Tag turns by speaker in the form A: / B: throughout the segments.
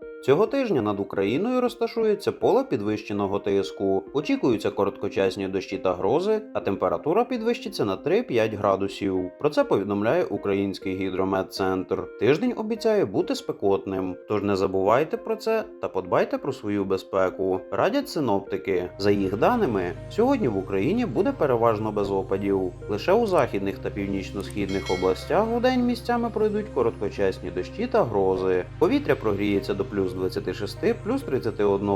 A: thank you Цього тижня над Україною розташується поле підвищеного тиску. Очікуються короткочасні дощі та грози, а температура підвищиться на 3-5 градусів. Про це повідомляє Український гідрометцентр. Тиждень обіцяє бути спекотним. Тож не забувайте про це та подбайте про свою безпеку. Радять синоптики. За їх даними, сьогодні в Україні буде переважно без опадів. Лише у західних та північно-східних областях у день місцями пройдуть короткочасні дощі та грози. Повітря прогріється до плюс 26, плюс 31.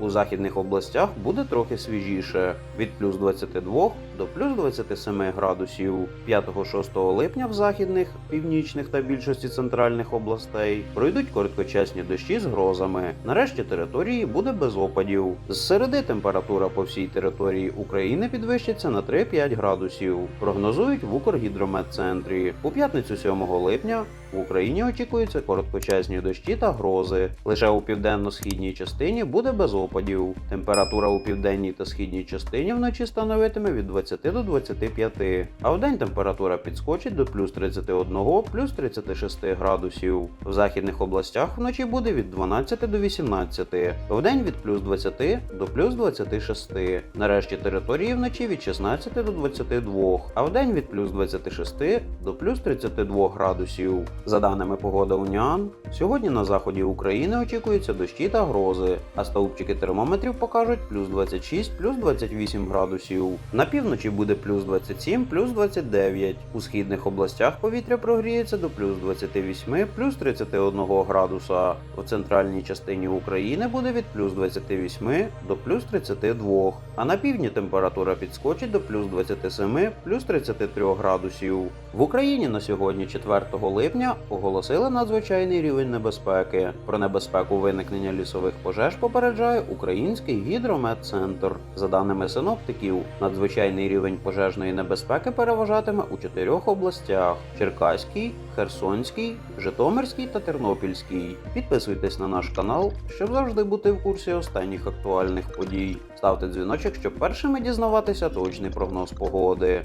A: У західних областях буде трохи свіжіше від плюс 22 до плюс 27 градусів. 5-6 липня в західних, північних та більшості центральних областей пройдуть короткочасні дощі з грозами. Нарешті території буде без опадів. З середи температура по всій території України підвищиться на 3-5 градусів. Прогнозують в Укргідрометцентрі. У п'ятницю 7 липня в Україні очікуються короткочасні дощі та грози. Лише у південно-східній частині буде без опадів. Температура у південній та східній частині вночі становитиме від 20 до 25, а вдень температура підскочить до плюс 31, плюс 36 градусів. В західних областях вночі буде від 12 до 18, вдень від плюс 20 до плюс 26. Нарешті території вночі від 16 до 22, а вдень від плюс 26 до плюс 32 градусів. За даними погоди Уніан, сьогодні на заході України очікуються дощі та грози, а стовпчики термометрів покажуть плюс 26, плюс 28 градусів. На півночі буде плюс 27, плюс 29. У східних областях повітря прогріється до плюс 28, плюс 31 градуса. У центральній частині України буде від плюс 28 до плюс 32, а на півдні температура підскочить до плюс 27, плюс 33 градусів. В Україні на сьогодні, 4 липня, оголосили надзвичайний рівень небезпеки. Про небезпеку виникнення лісових пожеж попереджає Український гідрометцентр. За даними синоптиків, надзвичайний рівень пожежної небезпеки переважатиме у чотирьох областях: Черкаській, Херсонській, Житомирській та Тернопільській. Підписуйтесь на наш канал, щоб завжди бути в курсі останніх актуальних подій. Ставте дзвіночок, щоб першими дізнаватися точний прогноз погоди.